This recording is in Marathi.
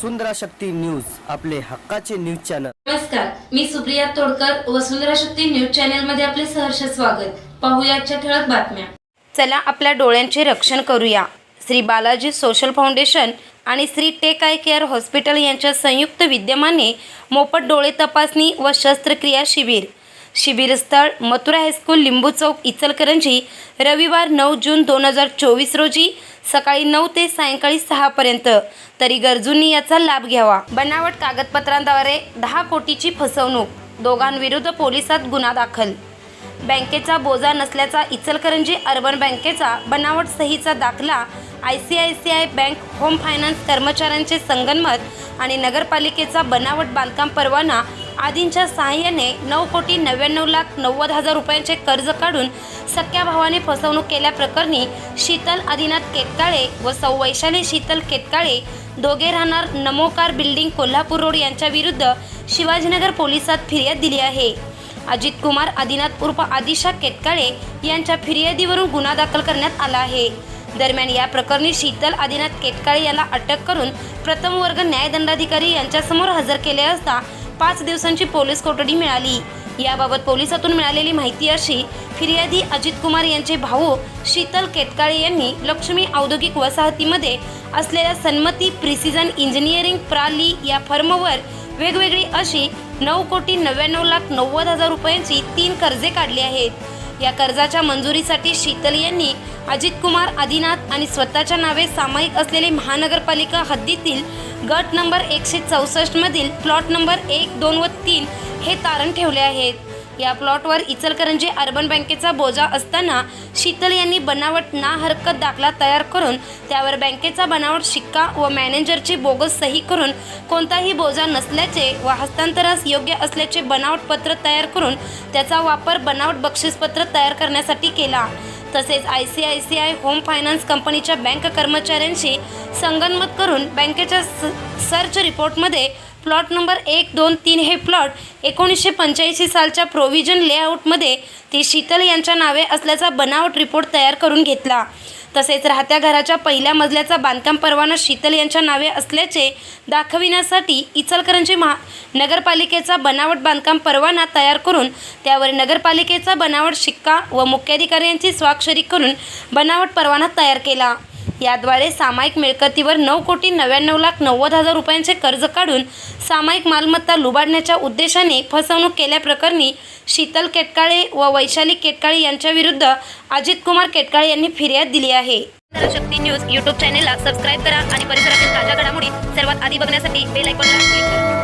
वसुंधरा शक्ती न्यूज आपले हक्काचे न्यूज चॅनल. नमस्कार मी सुप्रिया तोडकर वसुंधरा शक्ती न्यूज चॅनलमध्ये आपले सहर्ष स्वागत. पाहूया आजच्या ठळक बातम्या. चला आपल्या डोळ्यांचे रक्षण करूया. श्री बालाजी सोशल फाउंडेशन आणि Shri tech eye care hospital यांच्या संयुक्त विद्यमाने मोफत डोळे तपासणी व शस्त्रक्रिया शिबिर. शिबिरस्थळ मथुरा हायस्कूल लिंबू चौक इचलकरंजी. रविवार नऊ जून दोन हजार चोवीस रोजी सकाळी नऊ ते सायंकाळी सहापर्यंत तरी गरजूंनी याचा लाभ घ्यावा. बनावट कागदपत्रांद्वारे दहा कोटीची फसवणूक. दोघांविरुद्ध पोलिसात गुन्हा दाखल. बँकेचा बोजा नसल्याचा इचलकरंजी अर्बन बँकेचा बनावट सहीचा दाखला I C I C I bank home finance कर्मचाऱ्यांचे संगनमत आणि नगरपालिकेचा बनावट बांधकाम परवाना आदींच्या सहाय्याने नऊ कोटी नव्याण्णव लाख नव्वद हजार रुपयांचे कर्ज काढून सख्या भावाने फसवणूक केल्याप्रकरणी शीतल आदिनाथ केतकाळे व सौ वैशाली शीतल केतकाळे दोघे राहणार नमोकार बिल्डिंग कोल्हापूर रोड यांच्या विरुद्ध शिवाजीनगर पोलिसात फिर्याद दिली आहे. अजित कुमार आदिनाथ उर्फ आदिशा केतकाळे यांच्या फिर्यादीवरून गुन्हा दाखल करण्यात आला आहे. दरम्यान या प्रकरणी शीतल आदिनाथ केतकाळे याला अटक करून प्रथम वर्ग न्यायदंडाधिकारी यांच्यासमोर हजर केले असता पाच दिवसांची पोलीस कोठडी मिळाली. याबाबत पोलिसातून मिळालेली माहिती अशी फिर्यादी अजित कुमार यांचे भाऊ शीतल केतकाळे यांनी लक्ष्मी औद्योगिक वसाहतीमध्ये असलेल्या सन्मती प्रिसिजन इंजिनिअरिंग प्राली या फर्मवर वेगवेगळी अशी नऊ कोटी नव्याण्णव लाख नव्वद हजार रुपयांची तीन कर्जे काढली आहेत. या कर्जाच्या मंजुरीसाठी शीतल यांनी अजित कुमार आदिनाथ आणि स्वतःच्या नावे सामायिक असलेले महानगरपालिका हद्दीतील गट नंबर एकशे चौसष्टमधील प्लॉट नंबर एक दोन व तीन हे तारण ठेवले आहेत. या प्लॉटवर इचलकरंजी अर्बन बँकेचा बोजा असताना शीतल यांनी बनावट ना हरकत दाखला तयार करून त्यावर बँकेचा बनावट शिक्का व मॅनेजरची बोगस सही करून कोणताही बोजा नसल्याचे व हस्तांतरास योग्य असल्याचे बनावट पत्र तयार करून त्याचा वापर बनावट बक्षीसपत्र तयार करण्यासाठी केला. तसेच I C I C I home finance कंपनीच्या बँक कर्मचाऱ्यांशी संगनमत करून बँकेच्या स- सर्च रिपोर्टमध्ये प्लॉट नंबर एक दोन तीन हे प्लॉट एकोणीसशे पंच्याऐंशी सालच्या प्रोव्हिजन लेआउटमध्ये ते शीतल यांच्या नावे असल्याचा बनावट रिपोर्ट तयार करून घेतला. तसेच राहत्या घराच्या पहिल्या मजल्याचा बांधकाम परवाना शीतल यांच्या नावे असल्याचे दाखविण्यासाठी इचलकरंजी महा नगरपालिकेचा बनावट बांधकाम परवाना तयार करून त्यावर नगरपालिकेचा बनावट शिक्का व मुख्याधिकारी यांची स्वाक्षरी करून बनावट परवाना तयार केला. याद्वारे सामायिक मिळकतीवर नऊ कोटी नव्याण्णव लाख नव्वद हजार रुपयांचे कर्ज काढून सामायिक मालमत्ता लुबाडण्याच्या उद्देशाने फसवणूक केल्याप्रकरणी शीतल केटकाळे व वैशाली केटकाळे यांच्याविरुद्ध अजितकुमार अजित कुमार केटकाळे यांनी फिर्याद दिली आहे. शक्ती न्यूज यूट्यूब चॅनेलला सबस्क्राईब करा आणि परिसरातील ताज्या घडामोडी सर्वात आधी बघण्यासाठी बेल आयकॉनला क्लिक करा.